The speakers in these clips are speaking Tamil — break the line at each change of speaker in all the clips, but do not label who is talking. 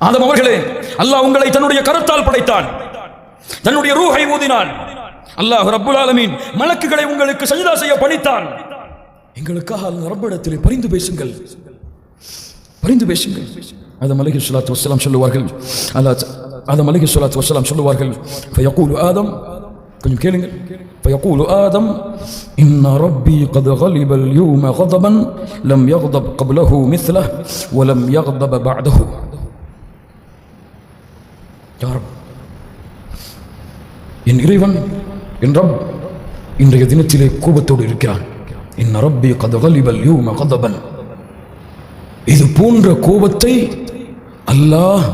ஆதம் அவர்களே அல்லாஹ் உங்களை தன்னுடைய கரத்தால் படைத்தான் தன்னுடைய ரூஹை ஊதினான் அல்லாஹ் ரப்புல் ஆலமீன் மலக்குகளை உங்களுக்கு சஜிதா செய்ய பணித்தான் எங்களுக்காக அந்த ரப்பிடத்திலே பரிந்து பேசுங்கள் பரிந்து பேசுங்கள் ஆதம் அலைஹி ஸலாத்து வஸ்ஸலாம் சொல்லுவார்கள் அல்லாஹ் ஆதம் அலைஹி ஸலாத்து வஸ்ஸலாம் சொல்லுவார்கள் ஃபயகூலு ஆதம் கொஞ்சம் கேளுங்க فيقول آدم إن ربي قد غلب اليوم غضبا لم يغضب قبله مثله ولم يغضب بعده யாரும் என் இறைவன் என் இன்றைய தினத்திலே கோபத்தோடு இருக்கிறான். என் ரப்பி கதகலிபல் யூ மகதபன் இது போன்ற கோபத்தை அல்லாஹ்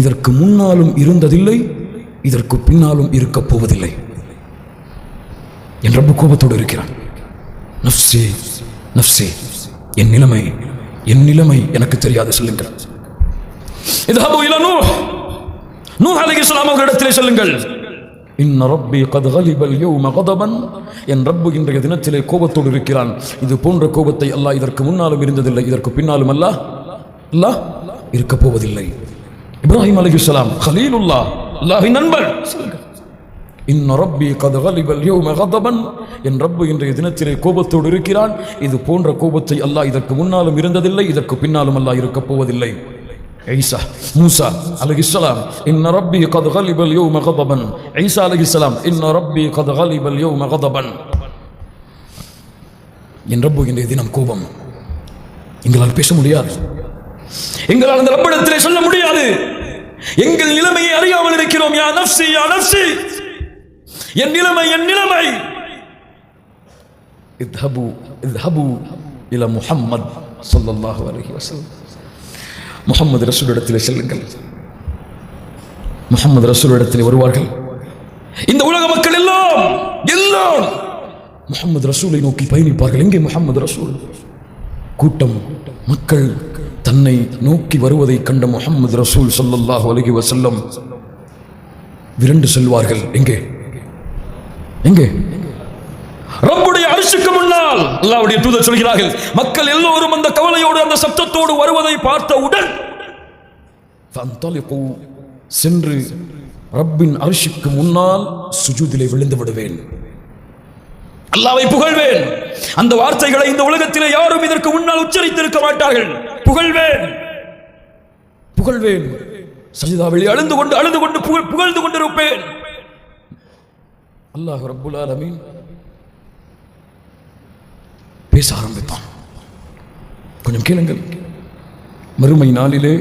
இதற்கு முன்னாலும் இருந்ததில்லை இதற்கு பின்னாலும் இருக்கப் போவதில்லை. என் ரப்பு கோபத்தோடு இருக்கிறான். நப்சே நப்சே என் நிலைமை என் நிலைமை எனக்கு தெரியாது சொல்லுங்கள். இதாபோ இளநூ நூ நூஹ் அலைஹிஸ்ஸலாம் அவர்களிடத்திலே சொல்லுங்கள். இன்ன ரப்பி கத் கலிபல் யோ மகதபன் என் ரப்பு இன்றைய தினத்திலே கோபத்தோடு இருக்கிறான். இது போன்ற கோபத்தை அல்லாஹ் இதற்கு முன்னாலும் இருந்ததில்லை இதற்கு பின்னாலும் அல்லாஹ் அல்லாஹ் இருக்க போவதில்லை. இப்ராஹிம் அலைஹிஸ்ஸலாம் ஹலீலுல்லா அல்லாஹின் நண்பர் இன்ன ரப்பி கத் கலிபல் யோ மகதபன் என் ரப்பு இன்றைய தினத்திலே கோபத்தோடு இருக்கிறான். இது போன்ற கோபத்தை அல்லாஹ் இதற்கு முன்னாலும் இருந்ததில்லை இதற்கு பின்னாலும் அல்லாஹ் இருக்க போவதில்லை. ஈசா மூசா அலஹிஸ்லாம் இன்ன ரப்பி கத் கலிபல் யோ மகதபன் ஈசா அலஹிஸ்லாம் இன்ன ரப்பி கத் கலிபல் யோ மகதபன் என் ரப்பு என்ற தினம் கோபம். எங்களால் பேச முடியாது. எங்களால் அந்த ரப்பிடத்திலே சொல்ல முடியாது. எங்கள் நிலைமையை அறியாமல் இருக்கிறோம். யா நப்சி யா நப்சி என் நிலைமை என் நிலைமை. இத்ஹபு இத்ஹபு இல முஹம்மத் சொல்லல்லாஹு அலஹி வசல்லம் முகமது ரசூலிடத்திலே செல்லுங்கள். முகமது ரசூலிடத்தில் வருவார்கள். இந்த உலக மக்கள் எல்லாம் எல்லாம் முகமது ரசூலை நோக்கி பயணிப்பார்கள். எங்கே முகமது ரசூல்? கூட்டம் மக்கள் தன்னை நோக்கி வருவதை கண்ட முகமது ரசூல் ஸல்லல்லாஹு அலகி வசல்லம் விரண்டு செல்வார்கள். எங்கே? எங்கே? ரப்புடைய அரிசிக்கு முன்னால் அல்லாவுடைய தூதர் சொல்கிறார்கள் மக்கள் எல்லோரும் அந்த கவலையோடு அந்த சத்தத்தோடு வருவதை பார்த்தவுடன் சென்று ரப்பின் அரிசுக்கு முன்னால் சுஜூதிலே விழுந்து விடுவேன். அல்லாவை புகழ்வேன். அந்த வார்த்தைகளை இந்த உலகத்திலே யாரும் இதற்கு முன்னால் உச்சரித்திருக்க மாட்டார்கள். புகழ்வேன். புகழ்வேன். சஜிதாவில் அழுந்து கொண்டு அழுது கொண்டு புகழ் புகழ்ந்து கொண்டிருப்பேன். அல்லாஹ் ரபுல் ஆலமீன் பேச ஆரம்பித்தான் கொஞ்சம் கேளுங்கள். மறுமை நாளிலே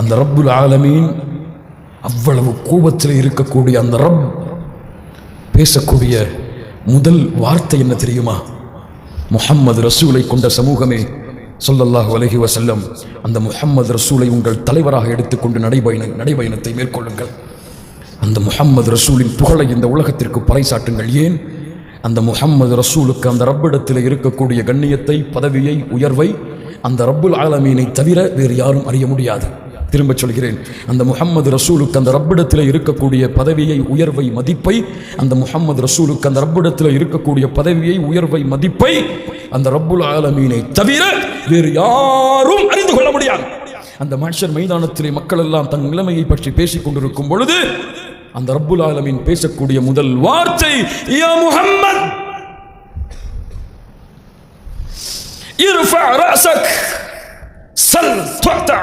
அந்த ரப்புல் ஆலமீன் அவ்வளவு கோபத்தில் இருக்கக்கூடிய அந்த ரப் பேசக்கூடிய முதல் வார்த்தை என்ன தெரியுமா? முஹம்மது ரசூலை கொண்ட சமூகமே சொல்லல்லாஹ் வலகி வசல்லம் அந்த முஹம்மது ரசூலை உங்கள் தலைவராக எடுத்துக்கொண்டு நடைபயண நடைபயணத்தை மேற்கொள்ளுங்கள். அந்த முஹம்மது ரசூலின் புகழை இந்த உலகத்திற்கு பறைசாட்டுங்கள். ஏன்? அந்த முகம்மது ரசூலுக்கு அந்த ரப்பிடத்தில் இருக்கக்கூடிய கண்ணியத்தை பதவியை உயர்வை அந்த ரப்புல் ஆலமீனை தவிர வேறு யாரும் அறிய முடியாது. திரும்ப சொல்கிறேன். அந்த முகம்மது ரசூலுக்கு அந்த ரப்பிடத்தில் இருக்கக்கூடிய பதவியை உயர்வை மதிப்பை அந்த முகம்மது ரசூலுக்கு அந்த ரப்பிடத்தில் இருக்கக்கூடிய பதவியை உயர்வை மதிப்பை அந்த ரப்புல் ஆலமீனை தவிர வேறு யாரும் அறிந்து கொள்ள முடியாது. அந்த மனுஷர் மைதானத்திலே மக்கள் எல்லாம் தன் நிலைமையை பற்றி பேசிக் கொண்டிருக்கும் பொழுது அந்த ரப்புல் ஆலமீன் பேசக்கூடிய முதல் வார்த்தை யா முஹம்மத் ارفع رأسك سل تعطى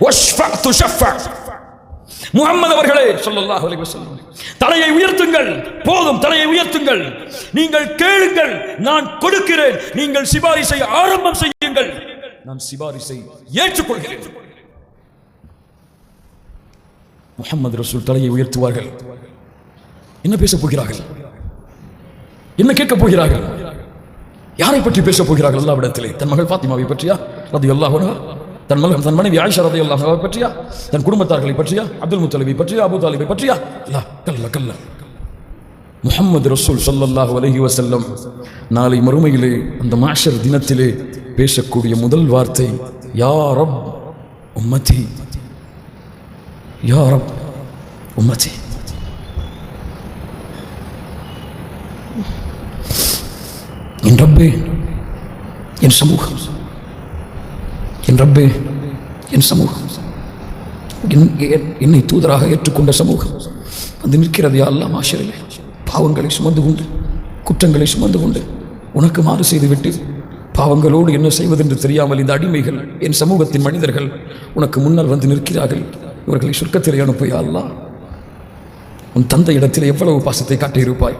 واشفع تشفع முகம்மது அவர்களே ஸல்லல்லாஹு அலைஹி வஸல்லம் தலையை உயர்த்துங்கள் போதும் தலையை உயர்த்துங்கள் நீங்கள் கேளுங்கள் நான் கொடுக்கிறேன் நீங்கள் சிபாரிசை ஆரம்பம் செய்யுங்கள் நான் சிபாரிசை ஏற்றுக்கொள்கிறேன் முகமது ரசூல் தலையை உயர்த்துவார்கள். என்ன பேசப் போகிறார்கள்? என்ன கேட்கப் போகிறார்கள்? யாரை பற்றி பேசப் போகிறார்கள் அல்லாவிடத்திலே தன் மகள் பாத்திமாவை பற்றியா? ரதி அல்லாஹ் தன் மகன் தன் மனைவி ஆயிஷா ரதி அல்லாஹ் பற்றியா? தன் குடும்பத்தார்களை பற்றியா? அப்துல் முத்தலிபை பற்றியா? அபு தாலிபை பற்றியா? அல்லா கல்ல கல்ல. முஹம்மது ரசூல் ஸல்லல்லாஹு அலைஹி வசல்லம் நாளை மறுமையிலே அந்த மாஷர் தினத்திலே பேசக்கூடிய முதல் வார்த்தை யா ரப் உம்மதி. யா ரப் உம்மதி என் ரப்பே என் சமூகம். என் ரப்பே என் சமூகம். என்- என்னை தூதராக ஏற்றுக்கொண்ட சமூகம். வந்து நிற்கிறது யா அல்லாஹ் பாவங்களை சுமந்து கொண்டு குற்றங்களை சுமந்து கொண்டு உனக்கு மாறு செய்துவிட்டு பாவங்களோடு என்ன செய்வதென்று தெரியாமல் இந்த அடிமைகள் என் சமூகத்தின் மனிதர்கள் உனக்கு முன்னால் வந்து நிற்கிறார்கள். இவர்களை சொர்க்கத்திலே அனுப்பு அல்லா உன் தந்தை இடத்தில் எவ்வளவு பாசத்தை காட்டியிருப்பாய்?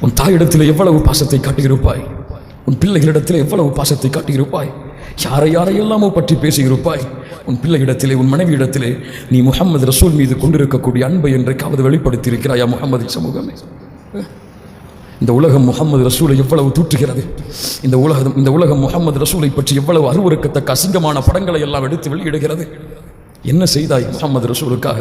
உன் தாயிடத்தில் எவ்வளவு பாசத்தை காட்டியிருப்பாய்? உன் பிள்ளைகளிடத்தில் எவ்வளவு பாசத்தை காட்டியிருப்பாய்? யாரை யாரையெல்லாமோ பற்றி பேசியிருப்பாய்? உன் பிள்ளையிடத்திலே உன் மனைவியிடத்திலே நீ முகமது ரசூல் மீது கொண்டிருக்கக்கூடிய அன்பை என்றைக்காவது வெளிப்படுத்தியிருக்கிறாயா முகமது சமூகமே? இந்த உலகம் முகமது ரசூலை எவ்வளவு தூற்றுகிறது? இந்த உலகம் இந்த உலகம் முகமது ரசூலை பற்றி எவ்வளவு அருவருக்கத்தக்க அசிங்கமான படங்களை எல்லாம் எடுத்து வெளியிடுகிறது? என்ன செய்தாய் முகமது ரசூலுக்காக?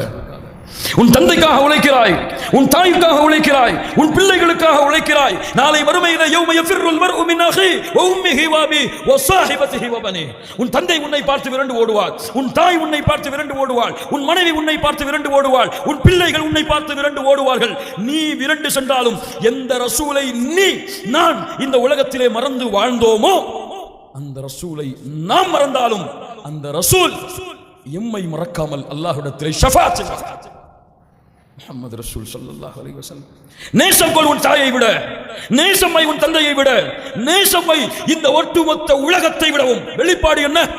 உன் தந்தைக்காக உழைக்கிறாய் உன் தாய்க்காக உழைக்கிறாய் உன் பிள்ளைகளுக்காக உழைக்கிறாய். நாளை மறுமையில யௌம யஃபிர்ருல் மர்உ மின் அஹி வ உம்மிஹி வ அபி வ ஸாஹிபதிஹி வ பனி. உன் தந்தை உன்னை பார்த்து விரண்டு ஓடுவாள். உன் தாய் உன்னை பார்த்து விரண்டு ஓடுவாள். உன் மனைவி உன்னை பார்த்து விரண்டு ஓடுவாள். உன் பிள்ளைகள் உன்னை பார்த்து விரண்டு ஓடுவார்கள். நீ விரண்டு சென்றாலும் எந்த ரசூலை நீ நான் இந்த உலகத்திலே மறந்து வாழ்ந்தோமோ? அந்த ரசூலை நாம் மறந்தாலும் அந்த ரசூல் எம்மை மறக்காமல் அல்லாஹுடத்திலே ஷஃபா முகமது ரசூல் ஸல்லல்லாஹு அலைஹி வஸல்லம். நேசம் உன் தாயை விட. நேசம்மை உன் தந்தையை விட. நேசம்மை இந்த ஒட்டுமொத்த உலகத்தை விடவும். வெளிப்பாடு என்ன?